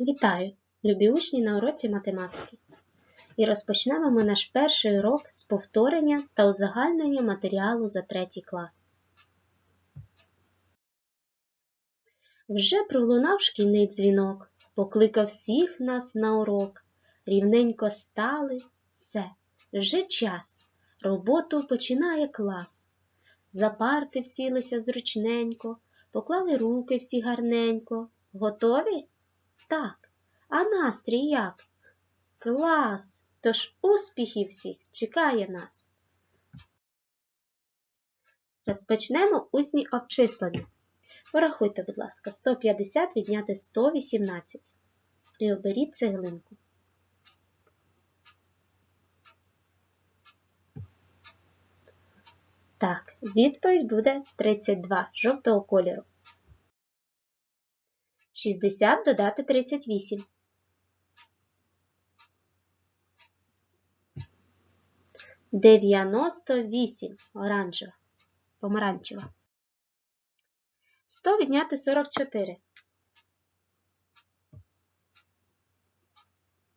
Вітаю, любі учні на уроці математики. І розпочнемо ми наш перший урок з повторення та узагальнення матеріалу за третій клас. Вже пролунав шкільний дзвінок, покликав всіх нас на урок. Рівненько стали, все, вже час. Роботу починає клас. За парти всілися зручненько, поклали руки всі гарненько. Готові? Так. А настрій як? Клас! Тож успіхів всіх чекає нас. Розпочнемо усні обчислення. Порахуйте, будь ласка, 150 відняти 118. І оберіть цеглинку. Так, відповідь буде 32 жовтого кольору. 60 додати 38. Дев'яносто вісім оранжева, помаранчева. 100 відняти 44.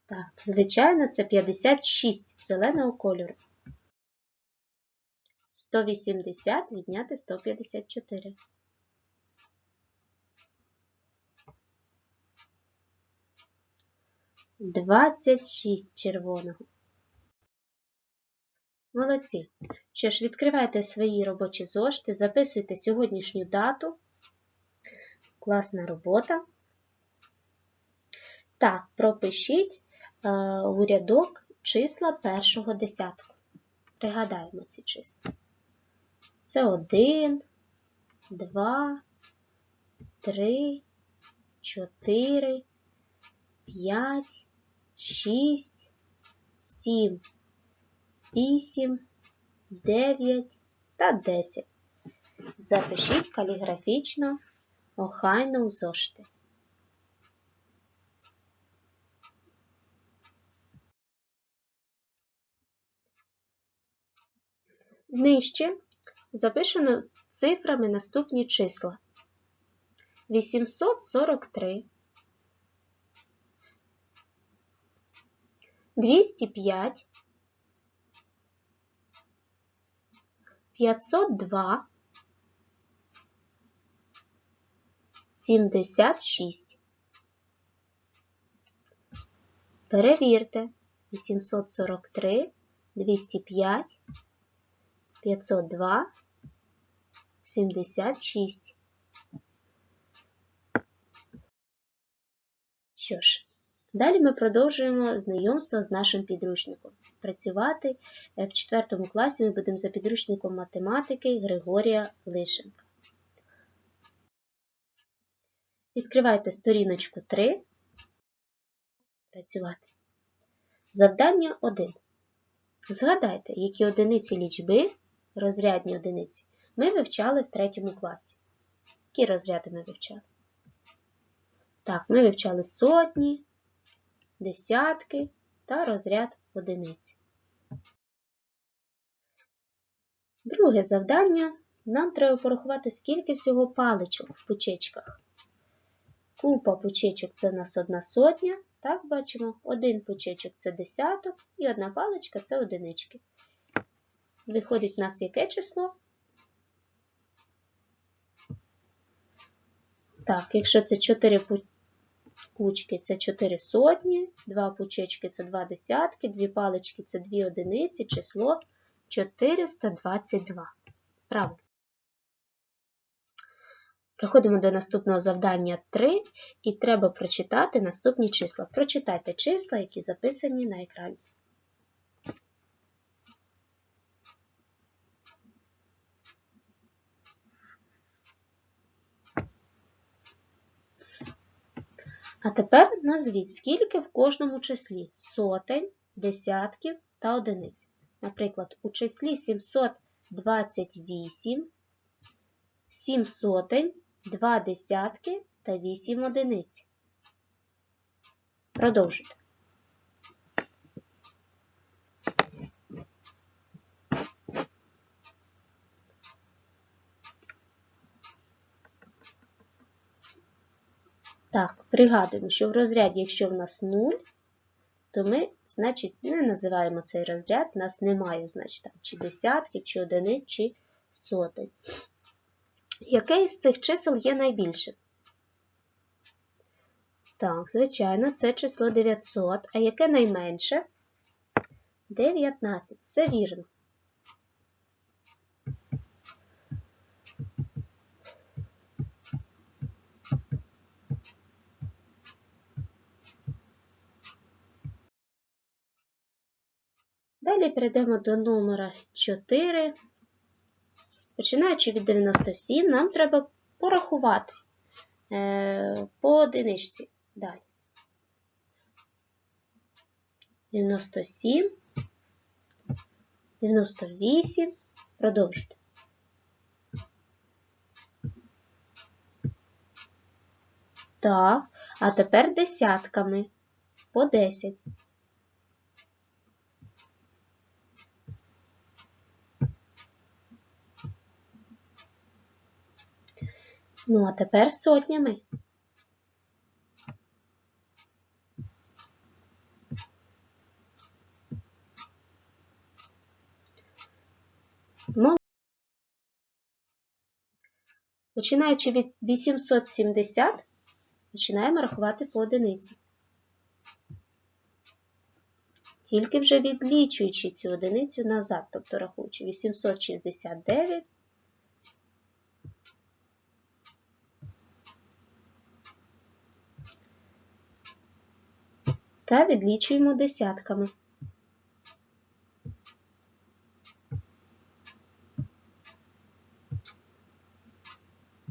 Так, звичайно, це 56 зеленого кольору. 180 відняти 154. 26 червоного. Молодці. Що ж, відкривайте свої робочі зошити, записуйте сьогоднішню дату. Класна робота. Так, пропишіть е, у рядок числа першого десятку. Пригадаємо ці числа. Це 1, 2, 3, 4, 5, 6, 7, 8, 9 та 10. Запишіть каліграфічно, охайно у зошити. Нижче запишено цифрами наступні числа. 843 205, 502, 76. Перевірте 843, 205, 502, 76. Що ж, Далі ми продовжуємо знайомство з нашим підручником. Працювати в 4 класі ми будемо за підручником математики Григорія Лишенка. Відкривайте сторіночку 3. Працювати. Завдання 1. Згадайте, які одиниці лічби, розрядні одиниці, ми вивчали в 3 класі. Які розряди ми вивчали? Так, ми вивчали сотні десятки та розряд одиниць. Друге завдання. Нам треба порахувати, скільки всього паличок в пучечках. Купа пучечок це у нас одна сотня. Так, бачимо, один пучечок це десяток і одна паличка це одинички. Виходить у нас яке число? Так, якщо це 4 кучки це 4 сотні, 2 пучечки це 2 десятки, 2 палички це 2 одиниці, число 422. Правильно. Переходимо до наступного завдання 3, і треба прочитати наступні числа. Прочитайте числа, які записані на екрані. А тепер назвіть, скільки в кожному числі сотень, десятків та одиниць. Наприклад, у числі 728, 7 сотень, 2 десятки та 8 одиниць. Продовжуйте. Так, пригадуємо, що в розряді, якщо в нас 0, то ми, значить, не називаємо цей розряд, у нас немає, значить, там, чи десятків, чи одиниць, чи сотень. Яке із цих чисел є найбільшим? Так, звичайно, це число 900. А яке найменше? 19. Все вірно. Далі перейдемо до номера 4. Починаючи від 97, нам треба порахувати е, по одиничці. Далі. 97, 98. Продовжуйте. Так, а тепер десятками по 10. Ну, а тепер сотнями. Починаючи від 870, починаємо рахувати по одиниці. Тільки вже відлічуючи цю одиницю назад, тобто рахуючи 869, та відлічуємо десятками.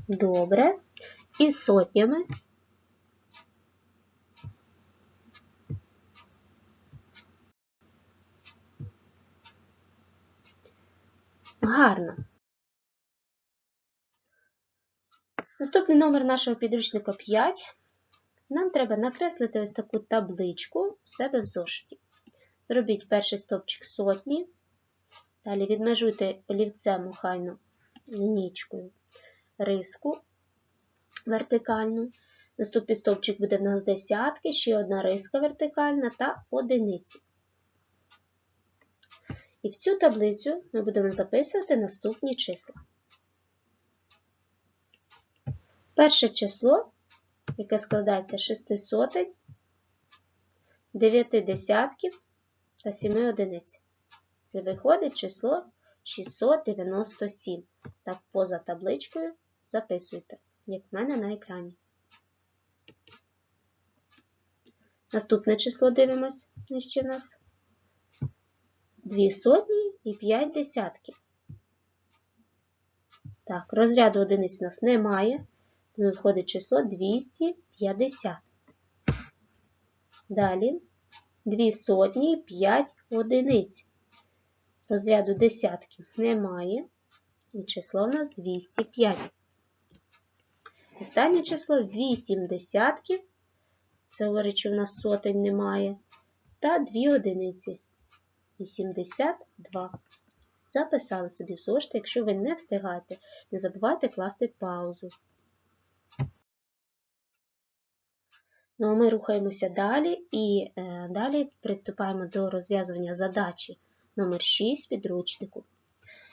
Добре. І сотнями. Гарно. Наступний номер нашого підручника 5. Нам треба накреслити ось таку табличку в себе в зошиті. Зробіть перший стовпчик сотні. Далі відмежуйте олівцем охайно лінічкою риску вертикальну. Наступний стовпчик буде в нас десятки, ще одна риска вертикальна та одиниці. І в цю таблицю ми будемо записувати наступні числа. Перше число, яке складається з 6 сотень, 9 десятків та 7 одиниць. Це виходить число 697. Так, поза табличкою записуйте, як в мене на екрані. Наступне число дивимось, нижче в нас. 2 сотні і 5 десятків. Так, розряду одиниць у нас немає, тому входить число 250. Далі 2 сотні і 5 одиниць. Розряду десятків немає, і число у нас 205. Останнє число 8 десятків. Це говорить, що в нас сотень немає. Та 2 одиниці. 82. Записали собі в зошит, якщо ви не встигаєте, не забувайте класти паузу. Ну, а ми рухаємося далі і е, далі приступаємо до розв'язування задачі номер 6 підручнику.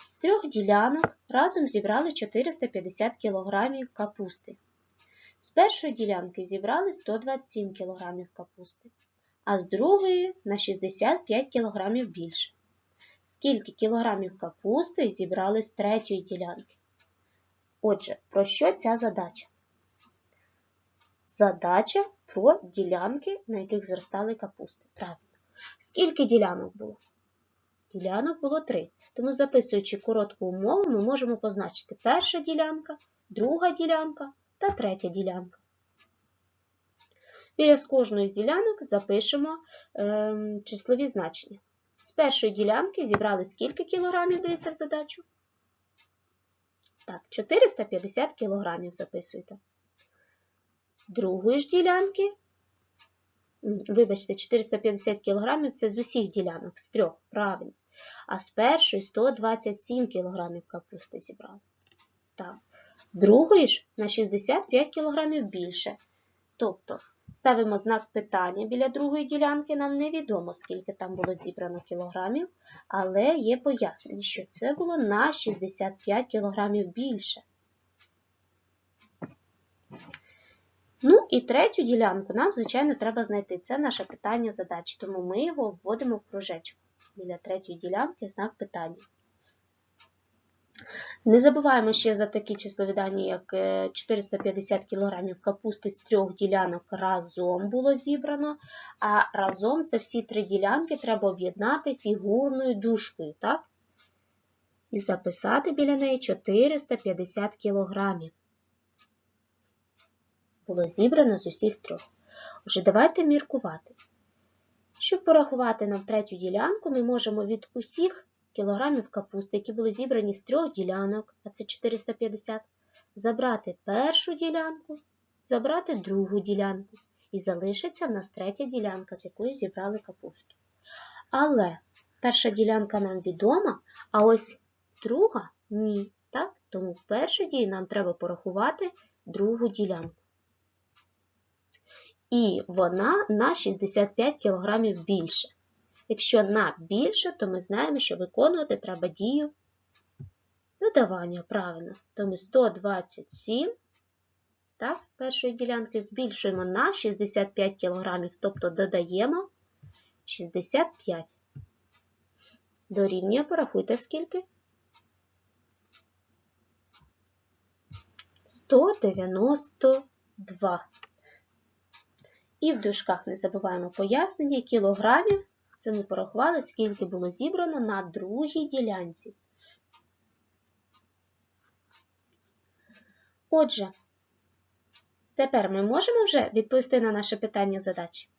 З трьох ділянок разом зібрали 450 кг капусти. З першої ділянки зібрали 127 кг капусти, а з другої на 65 кг більше. Скільки кілограмів капусти зібрали з третьої ділянки? Отже, про що ця задача? Задача про ділянки, на яких зростали капусти. Правильно. Скільки ділянок було? Ділянок було три. Тому, записуючи коротку умову, ми можемо позначити перша ділянка, друга ділянка та третя ділянка. Біля з кожної з ділянок запишемо е, числові значення. З першої ділянки зібрали скільки кілограмів дається в задачу? Так, 450 кілограмів записуйте. З другої ж ділянки, вибачте, 450 кг це з усіх ділянок, з трьох, правильно. А з першої 127 кг капусти зібрали. Так. З другої ж на 65 кг більше. Тобто ставимо знак питання біля другої ділянки, нам невідомо, скільки там було зібрано кілограмів, але є пояснення, що це було на 65 кілограмів більше. Ну і третю ділянку нам, звичайно, треба знайти. Це наше питання задачі, тому ми його вводимо в кружечку. Біля третьої ділянки знак питання. Не забуваємо ще за такі числові дані, як е, 450 кг капусти з трьох ділянок разом було зібрано, а разом це всі три ділянки треба об'єднати фігурною дужкою, так? І записати біля неї 450 кг. Було зібрано з усіх трьох. Отже, давайте міркувати. Щоб порахувати нам третю ділянку, ми можемо від усіх кілограмів капусти, які були зібрані з трьох ділянок, а це 450, забрати першу ділянку, забрати другу ділянку. І залишиться в нас третя ділянка, з якої зібрали капусту. Але перша ділянка нам відома, а ось друга ні. Так? Тому в першій дії нам треба порахувати другу ділянку. І вона на 65 кг більше. Якщо на більше, то ми знаємо, що виконувати треба дію додавання правильно. То ми 127 так, першої ділянки збільшуємо на 65 кг, тобто додаємо 65. Дорівнює, порахуйте скільки? 192. І в дужках не забуваємо пояснення кілограмів. Це ми порахували, скільки було зібрано на другій ділянці. Отже, тепер ми можемо вже відповісти на наше питання задачі?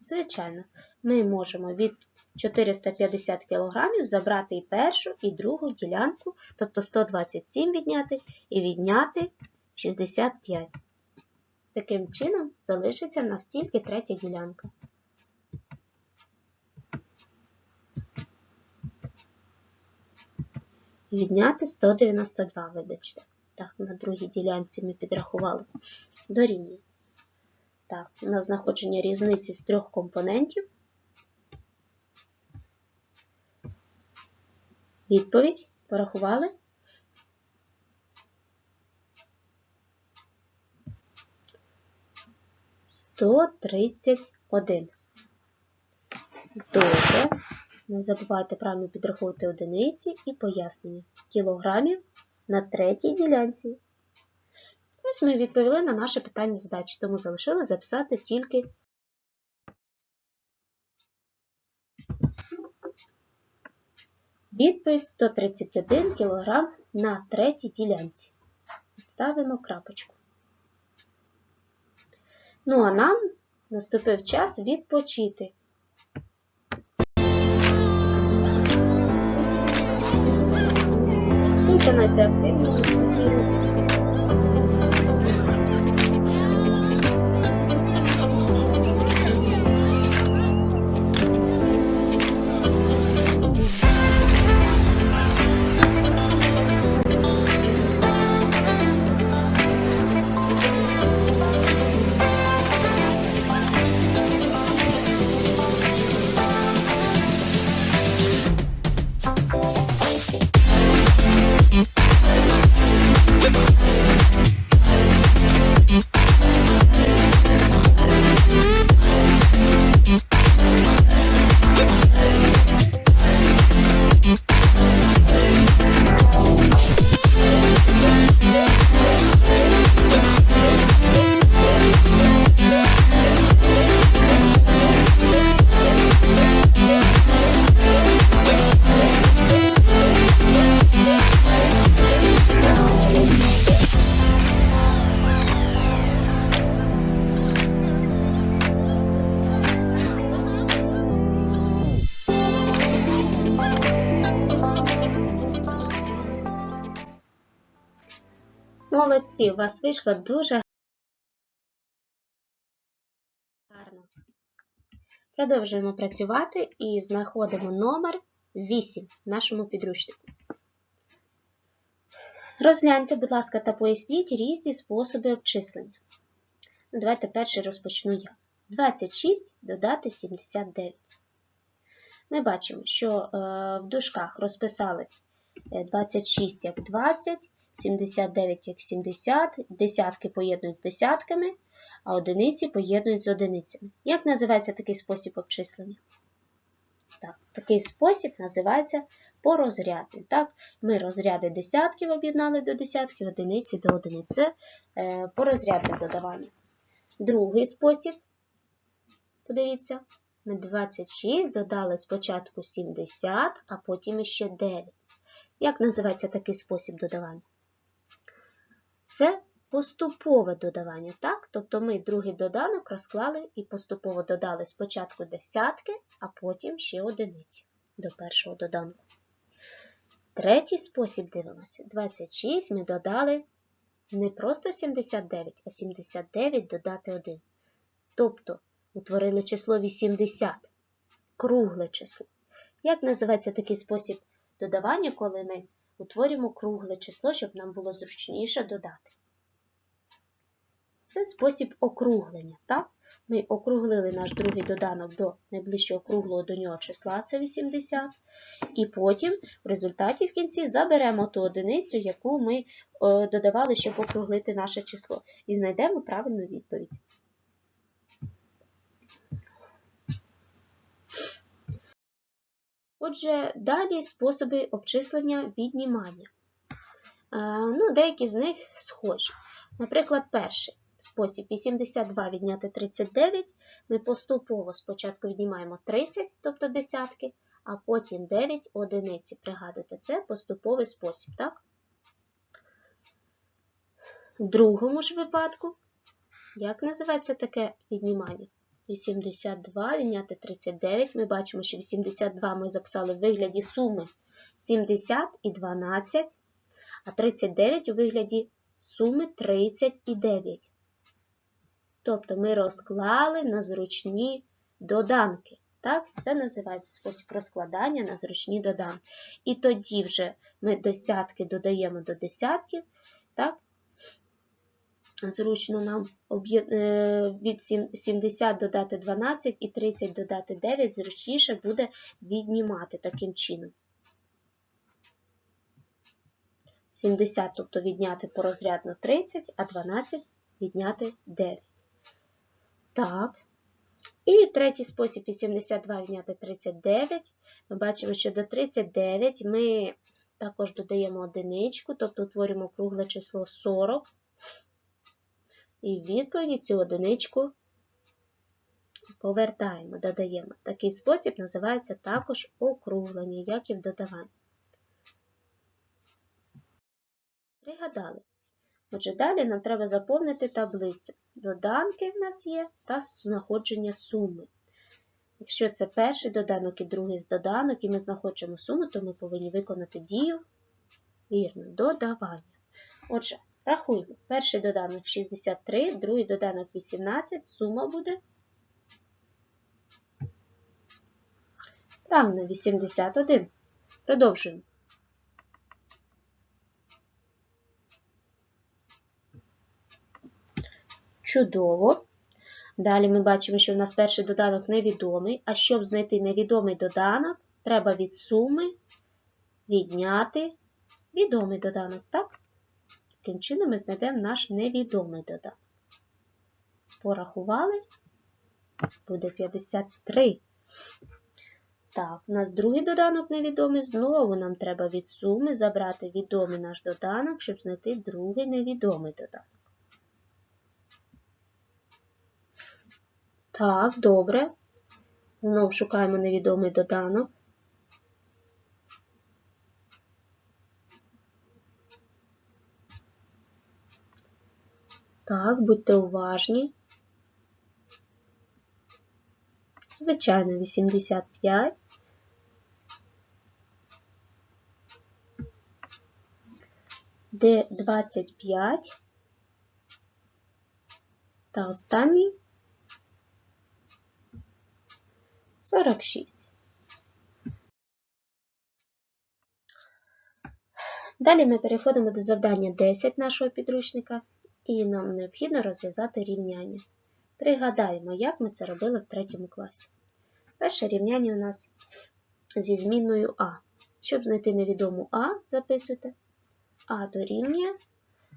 Звичайно, ми можемо від 450 кг забрати і першу, і другу ділянку, тобто 127 відняти і відняти 65. Таким чином залишиться в нас тільки третя ділянка. Відняти 192, вибачте. Так, на другій ділянці ми підрахували дорівнює. Так, на знаходження різниці з трьох компонентів. Відповідь порахували. Сто тридцять один. Добре. Не забувайте правильно підраховувати одиниці і пояснення кілограмів на третій ділянці. Ось ми відповіли на наше питання задачі, тому залишилось записати тільки відповідь 131 кг на третій ділянці. Ставимо крапочку. Ну а нам наступив час відпочити. Виконайте активну наступні вас вийшло дуже гарно. Продовжуємо працювати і знаходимо номер 8 в нашому підручнику. Розгляньте, будь ласка, та поясніть різні способи обчислення. Давайте перший розпочну я. 26 додати 79. Ми бачимо, що е, в дужках розписали е, 26 як 20, 79 як 70, десятки поєднують з десятками, а одиниці поєднують з одиницями. Як називається такий спосіб обчислення? Так, такий спосіб називається порозрядний. Так, ми розряди десятків об'єднали до десятків, одиниці до одиниць. Це е, порозрядне додавання. Другий спосіб, подивіться, ми 26 додали спочатку 70, а потім іще 9. Як називається такий спосіб додавання? Це поступове додавання, так? Тобто ми другий доданок розклали і поступово додали спочатку десятки, а потім ще одиниці до першого доданку. Третій спосіб дивимося. 26 ми додали не просто 79, а 79 додати 1. Тобто утворили число 80, кругле число. Як називається такий спосіб додавання, коли ми утворюємо кругле число, щоб нам було зручніше додати? Це спосіб округлення. Так? Ми округлили наш другий доданок до найближчого круглого до нього числа, це 80. І потім в результаті в кінці заберемо ту одиницю, яку ми е, додавали, щоб округлити наше число. І знайдемо правильну відповідь. Отже, далі способи обчислення віднімання. Е, Ну, деякі з них схожі. Наприклад, перший спосіб 82 відняти 39. Ми поступово спочатку віднімаємо 30, тобто десятки, а потім 9 одиниці. Пригадуйте, це поступовий спосіб, так? В другому ж випадку, як називається таке віднімання? 82 відняти 39. Ми бачимо, що 82 ми записали в вигляді суми 70 і 12, а 39 у вигляді суми 30 і 9. Тобто ми розклали на зручні доданки. Так? Це називається спосіб розкладання на зручні доданки. І тоді вже ми десятки додаємо до десятків. Так? Зручно нам від 70 додати 12 і 30 додати 9, зручніше буде віднімати таким чином. 70, тобто відняти порозрядно 30, а 12 відняти 9. Так. І третій спосіб 82 відняти 39. Ми бачимо, що до 39 ми також додаємо одиничку, тобто утворюємо кругле число 40. І в відповіді цю одиничку повертаємо, додаємо. Такий спосіб називається також округлення, як і в додаванні. Пригадали. Отже, далі нам треба заповнити таблицю. Доданки в нас є та знаходження суми. Якщо це перший доданок і другий з доданок, і ми знаходимо суму, то ми повинні виконати дію вірно, додавання. Отже, рахуємо. Перший доданок 63, другий доданок 18, сума буде. Правильно, 81. Продовжуємо. Чудово. Далі ми бачимо, що в нас перший доданок невідомий. А щоб знайти невідомий доданок, треба від суми відняти відомий доданок, так? Таким чином ми знайдемо наш невідомий доданок. Порахували, буде 53. Так, у нас другий доданок невідомий. Знову нам треба від суми забрати відомий наш доданок, щоб знайти другий невідомий доданок. Так, добре. Знову шукаємо невідомий доданок. Так, будьте уважні. Звичайно, 85. Де 25. Та останній 46. Далі ми переходимо до завдання 10 нашого підручника. І нам необхідно розв'язати рівняння. Пригадаємо, як ми це робили в третьому класі. Перше рівняння у нас зі змінною А. Щоб знайти невідому А, записуйте. А дорівнює.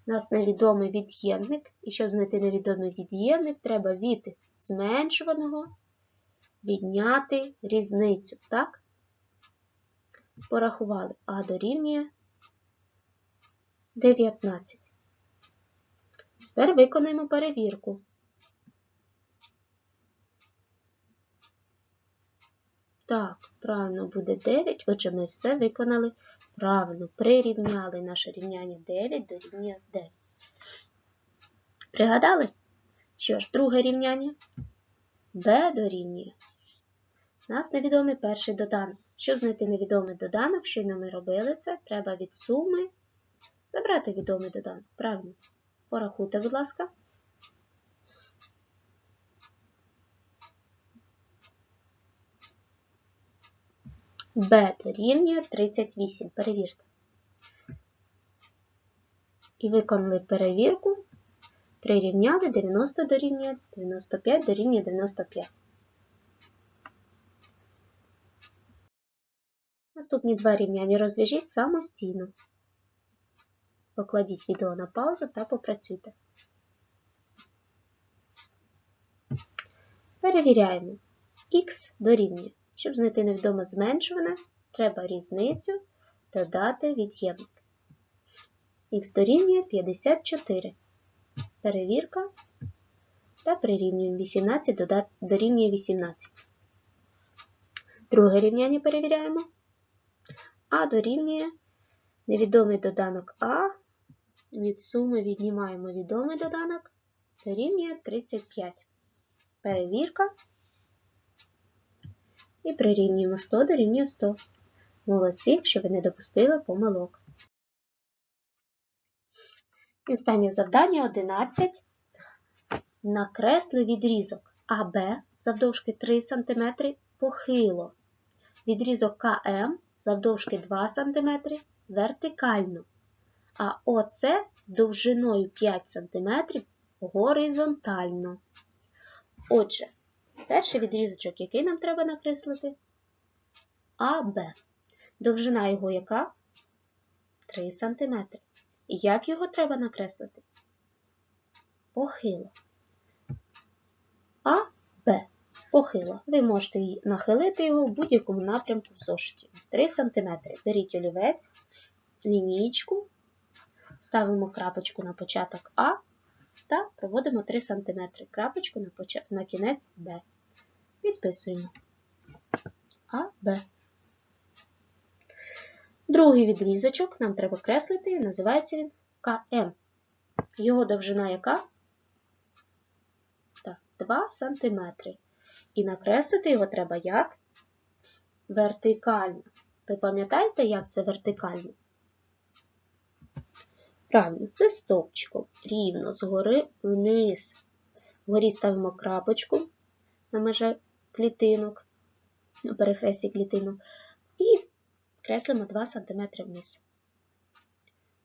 У нас невідомий від'ємник. І щоб знайти невідомий від'ємник, треба від зменшуваного відняти різницю. Так? Порахували. А дорівнює 19. Тепер виконуємо перевірку. Так, правильно буде 9, отже, ми все виконали правильно. Прирівняли наше рівняння 9 до рівня 9. Пригадали? Що ж, друге рівняння b дорівнює. У нас невідомий перший доданок. Щоб знайти невідомий доданок, щойно ми робили це, треба від суми забрати відомий доданок. Правильно. Порахуйте, будь ласка. b дорівнює 38. Перевірте. І виконали перевірку. Прирівняли 90 дорівнює 95 дорівнює 95. Наступні два рівняння розв'яжіть самостійно. Покладіть відео на паузу та попрацюйте. Перевіряємо. Х дорівнює. Щоб знайти невідоме зменшуване, треба різницю додати від'ємник. Х дорівнює 54. Перевірка. Та прирівнюємо 18 дорівнює 18. Друге рівняння перевіряємо. А дорівнює невідомий доданок А. Від суми віднімаємо відомий доданок, дорівнює 35. Перевірка. І прирівнюємо 100 дорівнює 100. Молодці, що ви не допустили помилок. І останнє завдання 11. Накресли відрізок АБ завдовжки 3 см похило. Відрізок КМ завдовжки 2 см вертикально. А ОЦ довжиною 5 см горизонтально. Отже, перший відрізочок, який нам треба накреслити? АБ. Довжина його яка? 3 см. І як його треба накреслити? Похило. А, Б. Похило. Ви можете нахилити його в будь-якому напрямку в зошиті. 3 см. Беріть олівець, лінійку, ставимо крапочку на початок А та проводимо 3 см. Крапочку на, поч... на кінець Б. Підписуємо А, Б. Другий відрізочок нам треба креслити, називається він КМ. Його довжина яка? Так, 2 см. І накреслити його треба як? Вертикально. Ви пам'ятаєте, як це вертикально? Правильно, це стовпчиком. Рівно, згори вниз. Вгорі ставимо крапочку на межі клітинок, на перехресті клітинок. І креслимо 2 см вниз.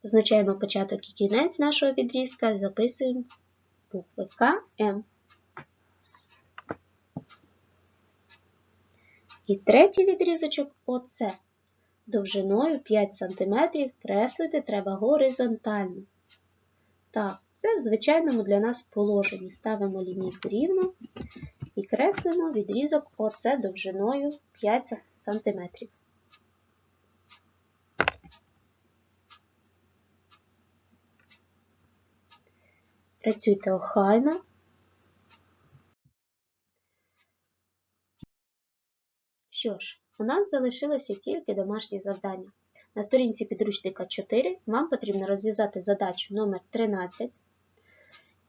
Позначаємо початок і кінець нашого відрізка, записуємо букви К, М. І третій відрізочок ОЦ. Довжиною 5 см креслити треба горизонтально. Так, це в звичайному для нас положенні. Ставимо лінійку рівно і креслимо відрізок ОЦ довжиною 5 см. Працюйте охайно. Що ж, у нас залишилося тільки домашнє завдання. На сторінці підручника 4 вам потрібно розв'язати задачу номер 13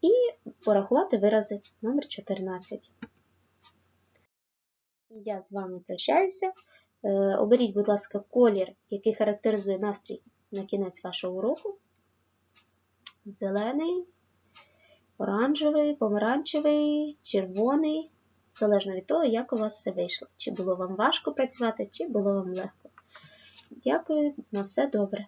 і порахувати вирази номер 14. Я з вами прощаюся. Е, оберіть, будь ласка, колір, який характеризує настрій на кінець вашого уроку. Зелений, оранжевий, помаранчевий, червоний залежно від того, як у вас все вийшло. Чи було вам важко працювати, чи було вам легко. Дякую, на все добре.